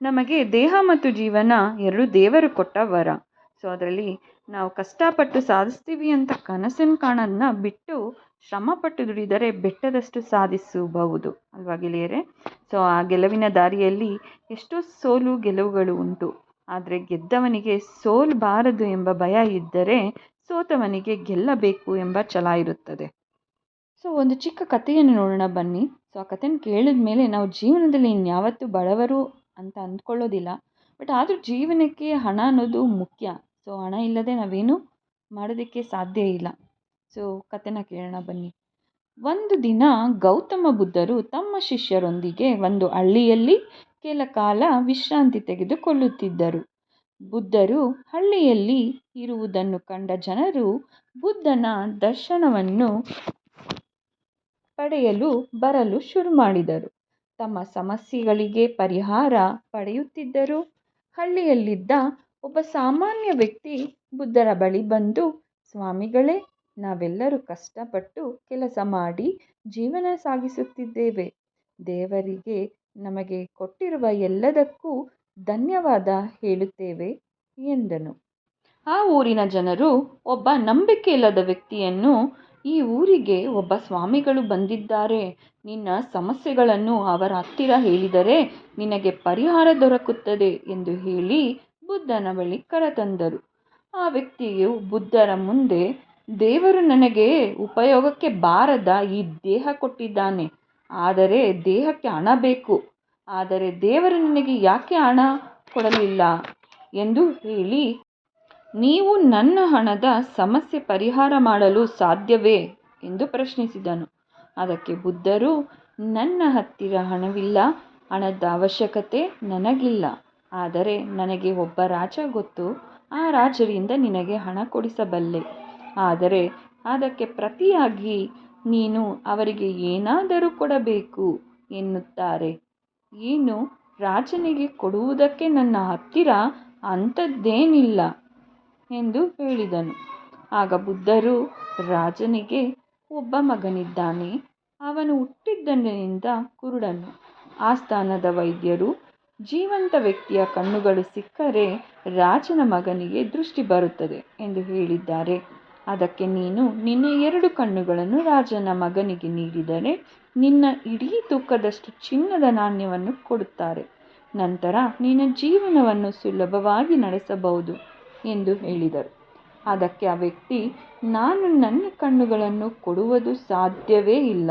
ನಮಗೆ ದೇಹ ಮತ್ತು ಜೀವನ ಎರಡು ದೇವರು ಕೊಟ್ಟ ವರ. ಸೊ ಅದರಲ್ಲಿ ನಾವು ಕಷ್ಟಪಟ್ಟು ಸಾಧಿಸ್ತೀವಿ ಅಂತ ಕನಸಿನ ಕಾಣೋದನ್ನ ಬಿಟ್ಟು ಶ್ರಮಪಟ್ಟು ದುಡಿದರೆ ಬೆಟ್ಟದಷ್ಟು ಸಾಧಿಸಬಹುದು. ಅಲ್ವಾ ಗೆಳೆಯರೆ? ಸೊ ಆ ಗೆಲುವಿನ ದಾರಿಯಲ್ಲಿ ಎಷ್ಟೋ ಸೋಲು ಗೆಲುವುಗಳು ಉಂಟು. ಆದರೆ ಗೆದ್ದವನಿಗೆ ಸೋಲ್ಬಾರದು ಎಂಬ ಭಯ ಇದ್ದರೆ ಸೋತವನಿಗೆ ಗೆಲ್ಲಬೇಕು ಎಂಬ ಛಲ ಇರುತ್ತದೆ. ಸೊ ಒಂದು ಚಿಕ್ಕ ಕಥೆಯನ್ನು ನೋಡೋಣ ಬನ್ನಿ. ಸೊ ಆ ಕಥೆಯನ್ನು ಕೇಳಿದ ಮೇಲೆ ನಾವು ಜೀವನದಲ್ಲಿ ಇನ್ಯಾವತ್ತೂ ಬಡವರು ಅಂತ ಅಂದ್ಕೊಳ್ಳೋದಿಲ್ಲ. ಬಟ್ ಆದರೂ ಜೀವನಕ್ಕೆ ಹಣ ಅನ್ನೋದು ಮುಖ್ಯ. ಸೊ ಹಣ ಇಲ್ಲದೆ ನಾವೇನು ಮಾಡೋದಕ್ಕೆ ಸಾಧ್ಯ ಇಲ್ಲ. ಸೊ ಕಥೆನ ಕೇಳೋಣ ಬನ್ನಿ. ಒಂದು ದಿನ ಗೌತಮ ಬುದ್ಧರು ತಮ್ಮ ಶಿಷ್ಯರೊಂದಿಗೆ ಒಂದು ಹಳ್ಳಿಯಲ್ಲಿ ಕೆಲ ಕಾಲ ವಿಶ್ರಾಂತಿ ತೆಗೆದುಕೊಳ್ಳುತ್ತಿದ್ದರು. ಬುದ್ಧರು ಹಳ್ಳಿಯಲ್ಲಿ ಇರುವುದನ್ನು ಕಂಡ ಜನರು ಬುದ್ಧನ ದರ್ಶನವನ್ನು ಪಡೆಯಲು ಬರಲು ಶುರು ಮಾಡಿದರು. ತಮ್ಮ ಸಮಸ್ಯೆಗಳಿಗೆ ಪರಿಹಾರ ಪಡೆಯುತ್ತಿದ್ದರು ಹಳ್ಳಿಯಲ್ಲಿದ್ದ ಒಬ್ಬ ಸಾಮಾನ್ಯ ವ್ಯಕ್ತಿ ಬುದ್ಧರ ಬಳಿ ಬಂದು, ಸ್ವಾಮಿಗಳೇ, ನಾವೆಲ್ಲರೂ ಕಷ್ಟಪಟ್ಟು ಕೆಲಸ ಮಾಡಿ ಜೀವನ ಸಾಗಿಸುತ್ತಿದ್ದೇವೆ. ದೇವರಿಗೆ ನಮಗೆ ಕೊಟ್ಟಿರುವ ಎಲ್ಲದಕ್ಕೂ ಧನ್ಯವಾದ ಹೇಳುತ್ತೇವೆ ಎಂದನು. ಆ ಊರಿನ ಜನರು ಒಬ್ಬ ನಂಬಿಕೆ ಇಲ್ಲದ ವ್ಯಕ್ತಿಯನ್ನು ಈ ಊರಿಗೆ ಒಬ್ಬ ಸ್ವಾಮಿಗಳು ಬಂದಿದ್ದಾರೆ. ನಿನ್ನ ಸಮಸ್ಯೆಗಳನ್ನು ಅವರ ಹತ್ತಿರ ಹೇಳಿದರೆ ನಿನಗೆ ಪರಿಹಾರ ದೊರಕುತ್ತದೆ ಎಂದು ಹೇಳಿ ಬುದ್ಧನ ಬಳಿ ಕರೆತಂದರು. ಆ ವ್ಯಕ್ತಿಯು ಬುದ್ಧರ ಮುಂದೆ, ದೇವರು ನನಗೆ ಉಪಯೋಗಕ್ಕೆ ಬಾರದ ಈ ದೇಹ ಕೊಟ್ಟಿದ್ದಾನೆ, ಆದರೆ ದೇಹಕ್ಕೆ ಹಣ ಬೇಕು, ಆದರೆ ದೇವರು ನನಗೆ ಯಾಕೆ ಹಣ ಕೊಡಲಿಲ್ಲ ಎಂದು ಹೇಳಿ ನೀವು ನನ್ನ ಹಣದ ಸಮಸ್ಯೆ ಪರಿಹಾರ ಮಾಡಲು ಸಾಧ್ಯವೇ? ಎಂದು ಪ್ರಶ್ನಿಸಿದನು. ಅದಕ್ಕೆ ಬುದ್ಧರು, ನನ್ನ ಹತ್ತಿರ ಹಣವಿಲ್ಲ, ಹಣದ ಅವಶ್ಯಕತೆ ನನಗಿಲ್ಲ. ಆದರೆ ನನಗೆ ಒಬ್ಬ ರಾಜ ಗೊತ್ತು. ಆ ರಾಜರಿಂದ ನಿನಗೆ ಹಣ ಕೊಡಿಸಬಲ್ಲೆ. ಆದರೆ ಅದಕ್ಕೆ ಪ್ರತಿಯಾಗಿ ನೀನು ಅವರಿಗೆ ಏನಾದರೂ ಕೊಡಬೇಕು ಎನ್ನುತ್ತಾರೆ. ಏನು? ರಾಜನಿಗೆ ಕೊಡುವುದಕ್ಕೆ ನನ್ನ ಹತ್ತಿರ ಅಂಥದ್ದೇನಿಲ್ಲ. ಎಂದು ಹೇಳಿದನು. ಆಗ ಬುದ್ಧರು ರಾಜನಿಗೆ, ಒಬ್ಬ ಮಗನಿದ್ದಾನೆ, ಅವನು ಹುಟ್ಟಿದಂದಿನಿಂದ ಕುರುಡನು. ಆಸ್ಥಾನದ ವೈದ್ಯರು ಜೀವಂತ ವ್ಯಕ್ತಿಯ ಕಣ್ಣುಗಳು ಸಿಕ್ಕರೆ ರಾಜನ ಮಗನಿಗೆ ದೃಷ್ಟಿ ಬರುತ್ತದೆ ಎಂದು ಹೇಳಿದ್ದಾರೆ. ಅದಕ್ಕೆ ನೀನು ನಿನ್ನ ಎರಡು ಕಣ್ಣುಗಳನ್ನು ರಾಜನ ಮಗನಿಗೆ ನೀಡಿದರೆ ನಿನ್ನ ಇಡೀ ತೂಕದಷ್ಟು ಚಿನ್ನದ ನಾಣ್ಯವನ್ನು ಕೊಡುತ್ತಾರೆ. ನಂತರ ನಿನ್ನ ಜೀವನವನ್ನು ಸುಲಭವಾಗಿ ನಡೆಸಬಹುದು. ಎಂದು ಹೇಳಿದರು. ಅದಕ್ಕೆ ಆ ವ್ಯಕ್ತಿ, ನಾನು ನನ್ನ ಕಣ್ಣುಗಳನ್ನು ಕೊಡುವುದು ಸಾಧ್ಯವೇ ಇಲ್ಲ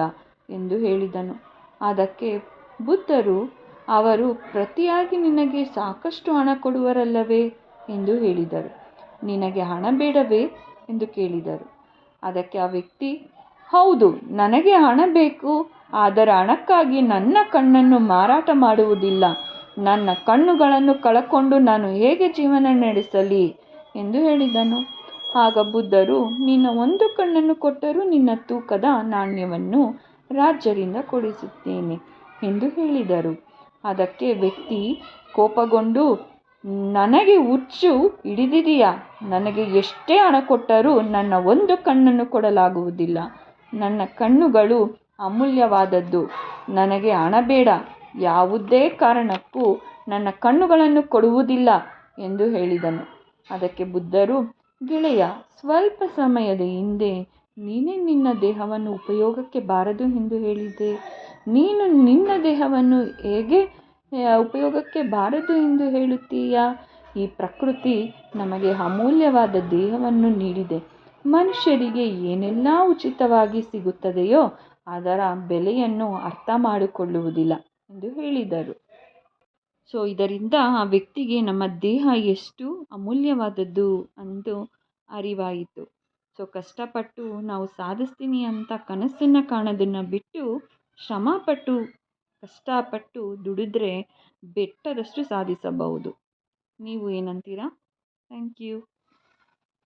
ಎಂದು ಹೇಳಿದನು. ಅದಕ್ಕೆ, ಬುದ್ಧರು, ಅವರು ಪ್ರತಿಯಾಗಿ ನಿನಗೆ ಸಾಕಷ್ಟು ಹಣ ಕೊಡುವರಲ್ಲವೇ? ಎಂದು ಹೇಳಿದರು. ನಿನಗೆ ಹಣ ಬೇಡವೇ? ಎಂದು ಕೇಳಿದರು. ಅದಕ್ಕೆ ಆ ವ್ಯಕ್ತಿ, ಹೌದು, ನನಗೆ ಹಣ ಬೇಕು, ಆದರೆ ಹಣಕ್ಕಾಗಿ ನನ್ನ ಕಣ್ಣನ್ನು ಮಾರಾಟ ಮಾಡುವುದಿಲ್ಲ. ನನ್ನ ಕಣ್ಣುಗಳನ್ನು ಕಳಕೊಂಡು ನಾನು ಹೇಗೆ ಜೀವನ ನಡೆಸಲಿ? ಎಂದು ಹೇಳಿದನು. ಆಗ ಬುದ್ಧರು, ನಿನ್ನ ಒಂದು ಕಣ್ಣನ್ನು ಕೊಟ್ಟರೂ ನಿನ್ನ ತೂಕದ ನಾಣ್ಯವನ್ನು ರಾಜ್ಯರಿಂದ ಕೊಡಿಸುತ್ತೇನೆ ಎಂದು ಹೇಳಿದರು. ಅದಕ್ಕೆ ವ್ಯಕ್ತಿ ಕೋಪಗೊಂಡು, ನನಗೆ ಹುಚ್ಚು ಹಿಡಿದಿದೆಯಾ? ನನಗೆ ಎಷ್ಟೇ ಹಣ ಕೊಟ್ಟರೂ ನನ್ನ ಒಂದು ಕಣ್ಣನ್ನು ಕೊಡಲಾಗುವುದಿಲ್ಲ. ನನ್ನ ಕಣ್ಣುಗಳು ಅಮೂಲ್ಯವಾದದ್ದು. ನನಗೆ ಹಣ ಬೇಡ. ಯಾವುದೇ ಕಾರಣಕ್ಕೂ ನನ್ನ ಕಣ್ಣುಗಳನ್ನು ಕೊಡುವುದಿಲ್ಲ ಎಂದು ಹೇಳಿದನು. ಅದಕ್ಕೆ ಬುದ್ಧರು, ಗೆಳೆಯ, ಸ್ವಲ್ಪ ಸಮಯದ ಹಿಂದೆ ನೀನೇ ನಿನ್ನ ದೇಹವನ್ನು ಉಪಯೋಗಕ್ಕೆ ಬಾರದು ಎಂದು ಹೇಳಿದ್ದೆ ನೀನು ನಿನ್ನ ದೇಹವನ್ನು ಹೇಗೆ ಉಪಯೋಗಕ್ಕೆ ಬಾರದು ಎಂದು ಹೇಳುತ್ತೀಯಾ? ಈ ಪ್ರಕೃತಿ ನಮಗೆ ಅಮೂಲ್ಯವಾದ ದೇಹವನ್ನು ನೀಡಿದೆ. ಮನುಷ್ಯರಿಗೆ ಏನೆಲ್ಲ ಉಚಿತವಾಗಿ ಸಿಗುತ್ತದೆಯೋ ಅದರ ಬೆಲೆಯನ್ನು ಅರ್ಥ ಮಾಡಿಕೊಳ್ಳುವುದಿಲ್ಲ. ಎಂದು ಹೇಳಿದರು. ಸೊ ಇದರಿಂದ ಆ ವ್ಯಕ್ತಿಗೆ ನಮ್ಮ ದೇಹ ಎಷ್ಟು ಅಮೂಲ್ಯವಾದದ್ದು ಅಂದು ಅರಿವಾಯಿತು. ಸೊ ಕಷ್ಟಪಟ್ಟು ನಾವು ಸಾಧಿಸ್ತೀನಿ ಅಂತ ಕನಸನ್ನು ಕಾಣೋದನ್ನು ಬಿಟ್ಟು ಶ್ರಮಪಟ್ಟು, ಕಷ್ಟಪಟ್ಟು ದುಡಿದ್ರೆ ಬೆಟ್ಟದಷ್ಟು ಸಾಧಿಸಬಹುದು. ನೀವು ಏನಂತೀರಾ? Thank you